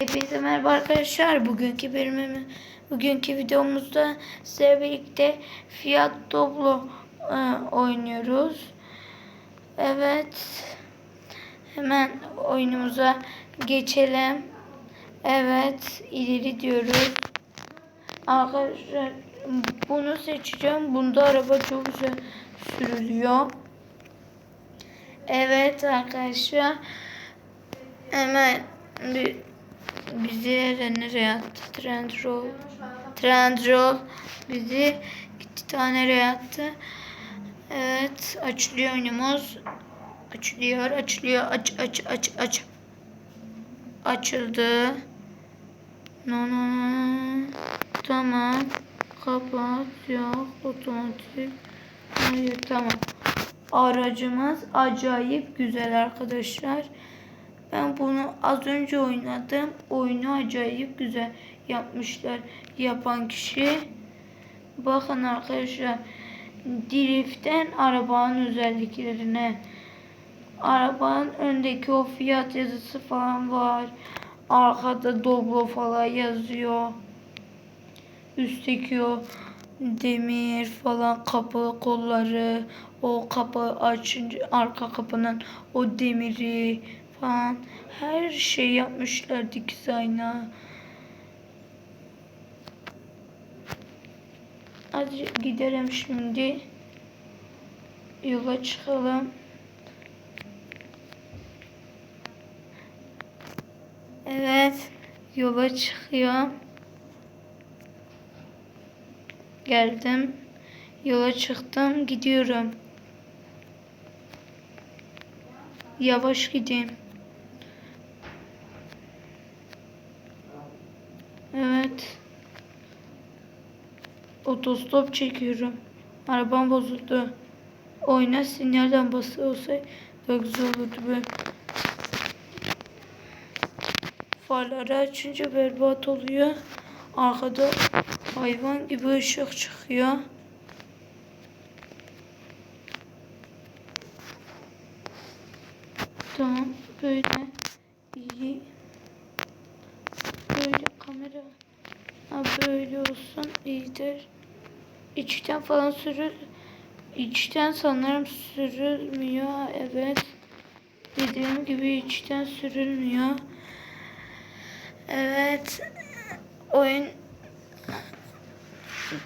Hepinize merhaba arkadaşlar. Bugünkü bölümümü, bugünkü videomuzda sizlerle birlikte Fiat Doblo e, oynuyoruz. Evet. Hemen oyunumuza geçelim. Evet, ileri diyoruz. Arkadaşlar bunu seçeceğim. Bunda araba çok güzel sürülüyor. Evet arkadaşlar. Hemen bir bizi nereye attı? Trendrol. Trendrol bizi gitti tane nereye attı? Evet açılıyor oyunumuz. Açılıyor, açılıyor. Aç, aç, aç, aç. Açıldı. No, no, no. Tamam. Kapat. Yok. Otomatik. Hayır, tamam. Aracımız acayip güzel arkadaşlar. Ben bunu az önce oynadım. Oyunu acayip güzel yapmışlar. Yapan kişi. Bakın arkadaşlar. Drift'ten arabanın özelliklerine. Arabanın öndeki o fiyat yazısı falan var. Arkada Doblo falan yazıyor. Üstteki o demir falan kapı kolları o kapı açınca arka kapının o demiri falan her şey yapmışlar dizayna. Hadi gidelim şimdi. Yola çıkalım. Evet. Yola çıkıyor. Geldim. Yola çıktım. Gidiyorum. Yavaş gideyim. Evet. Otostop çekiyorum. Arabam bozuldu. Oyuna sinyalden basıyor olsaydı güzel olurdu be. Farları açınca berbat oluyor. Arkada hayvan gibi ışık çıkıyor. Tamam böyle iyi. Böyle kamera ha, böyle olsun iyidir. İçten falan sürür. İçten sanırım sürülmüyor. Evet. Dediğim gibi içten sürülmüyor. Evet. Oyun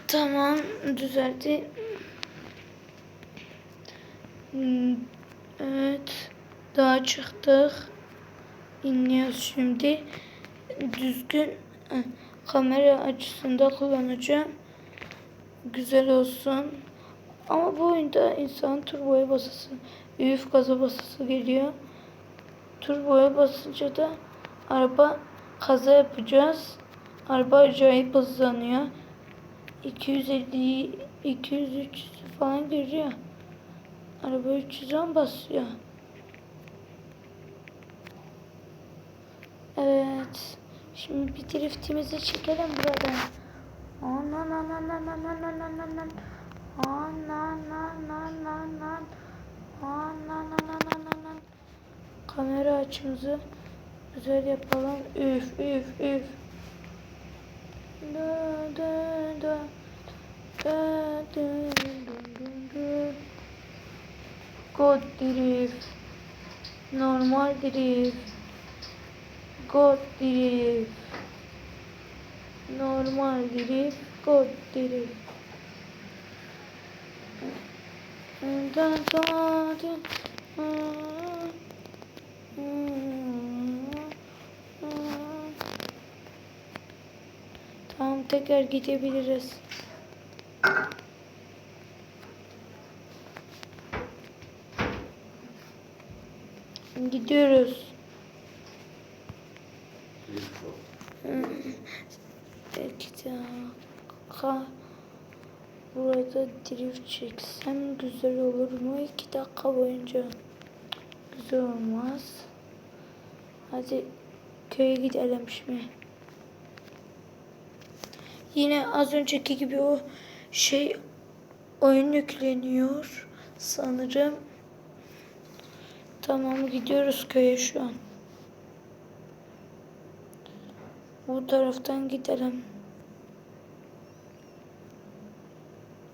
tamam düzeldi. Evet. Daha çıktık. İniyoruz şimdi. Düzgün kamera açısında kullanacağım. Güzel olsun. Ama bu oyunda insan turboya basası, üf gaza basası geliyor. Turboya basınca da araba kaza yapacağız. Araba acayip hızlanıyor. 250 200 300 falan geliyor. Araba 310 basıyor. Evet. Şimdi bir driftimizi çekelim buradan. Anan anan anan anan anan anan. Anan anan anan. Anan anan anan. Kamera açımızı güzel yapalım. Üf üf üf. Da da. Da da da da da. God drift. Normal drift. Drift. Normal drift. Da da da. Tamam tekrar gidebiliriz. Gidiyoruz. Belki dakika burada drift çeksem güzel olur mu? İki dakika boyunca güzel olmaz. Hadi köye gidelim şimdi. Yine az önceki gibi o şey oyun yükleniyor sanırım. Tamam gidiyoruz köye şu an. Bu taraftan gidelim.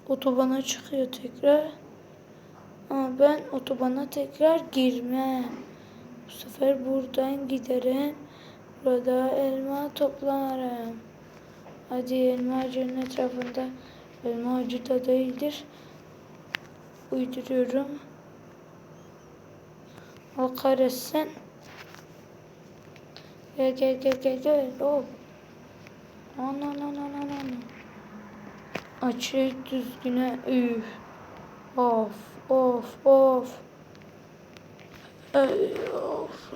Otobana çıkıyor tekrar. Ama ben otobana tekrar girmem. Bu sefer buradan giderim. Burada elma toplarım. Hadi elma ağacının etrafında elma ağacı da değildir. Uyduruyorum. O kahretsin. Gel gel gel gel gel. Hop. Ana ana ana ana. Açık düzgüne üf. Of of of. Ey of.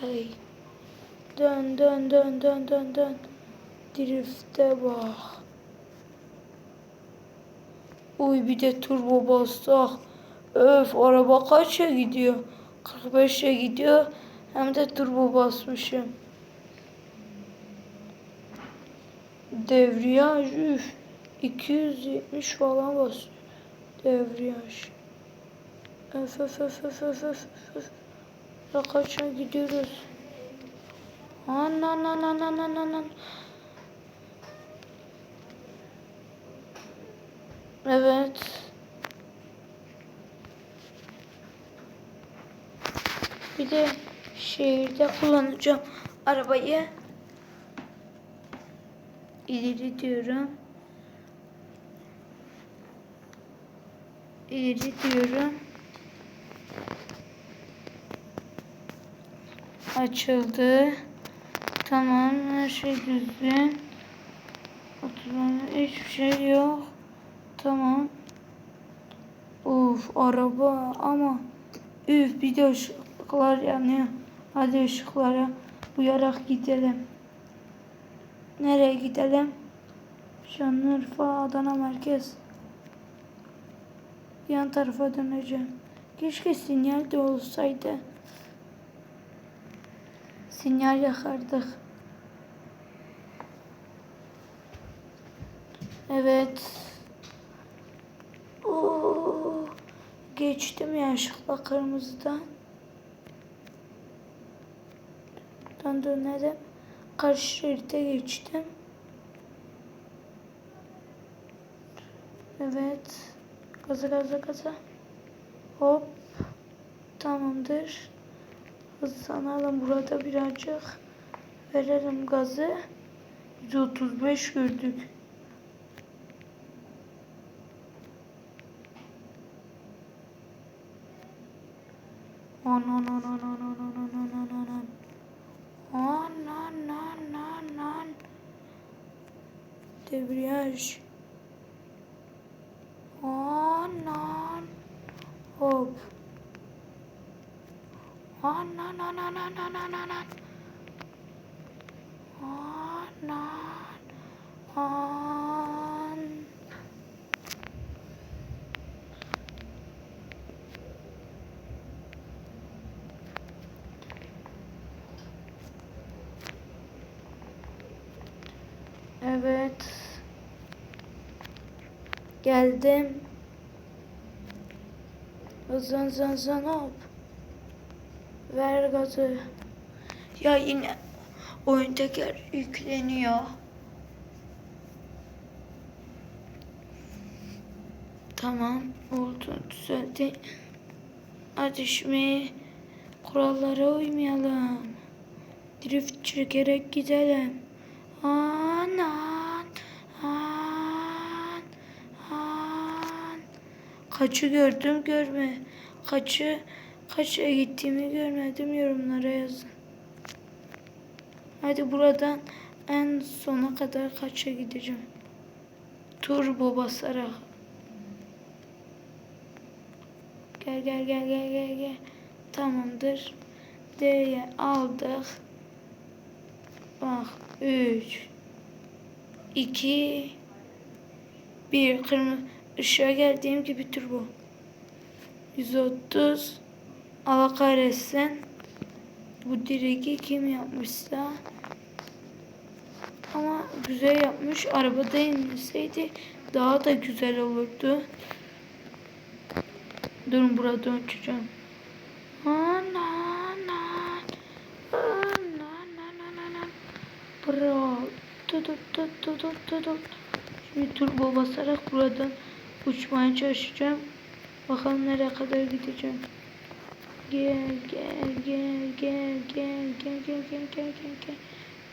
Hey. Dön dön dön dön dön dön. Drift'e bak. Uy bir de turbo bassak. Öf araba kaça gidiyor? 45'e gidiyor. Hem de turbo basmışım. Devriyaj üf. 270 falan basıyor. Devriyaj. Öf öf öf öf öf öf öf. Ya gidiyoruz? Anan anan anan anan. Evet. Bir de şehirde kullanacağım arabayı. İleri diyorum. İleri diyorum. Açıldı. Tamam her şey düzgün. Oturan hiçbir şey yok. Tamam. Uf araba ama üf bir de ışıklar yanıyor. Hadi ışıklara uyarak gidelim. Nereye gidelim? Şanlıurfa Adana merkez. Yan tarafa döneceğim. Keşke sinyal de olsaydı. Sinyal yakardık. Evet. Oo, geçtim ya ışıkla kırmızıdan. Buradan dönerim. Karşı şerite geçtim. Evet. Gaza gaza gaza. Hop. Tamamdır. Hızlanalım burada birazcık. Verelim gazı. 135 gördük. Anan anan anan anan anan anan. Anan anan anan. Debriyaj. Anan. Hop. Anan anan anan anan anan. Anan. An. Evet. Geldim. Hızlan hızlan hızlan hop. Ver gazı. Ya yine oyun teker yükleniyor. Tamam oldu düzeldi. Şimdi kurallara uymayalım. Drift çekerek gidelim. Anan, an, an. Kaçı gördüm görme. Kaçı, kaça gittiğimi görmedim yorumlara yazın. Hadi buradan en sona kadar kaça gideceğim. Turbo basarak. Gel gel gel gel gel gel. Tamamdır. D'ye aldık. Bak 3 2 1 kırmızı ışığa geldiğim gibi turbo. 130 Allah kahretsin. Bu direği kim yapmışsa ama güzel yapmış. Arabada inmeseydi daha da güzel olurdu. Durun burada uçacağım. Anan, anan, anan, anan, anan. Bra. Tut tut tut tut tut tut tut. Şimdi turbo basarak buradan uçmaya çalışacağım. Bakalım nereye kadar gideceğim. Gel gel gel gel gel gel gel gel gel gel gel.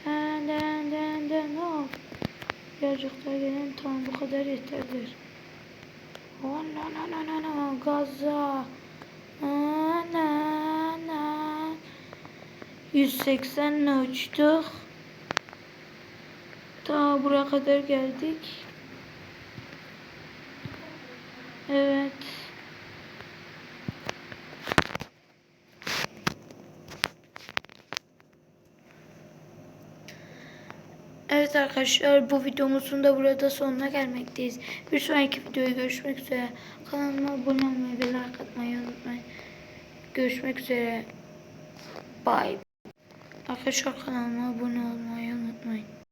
Den den den den hop. Birazcık daha gelelim tamam bu kadar yeterdir. Oh no no no no no gaza. Na na na. 180 ile uçtuk. Ta buraya kadar geldik. Evet. Evet arkadaşlar bu videomuzun da burada sonuna gelmekteyiz. Bir sonraki videoya görüşmek üzere. Kanalıma abone olmayı ve like atmayı unutmayın. Görüşmek üzere. Bye. Arkadaşlar kanalıma abone olun.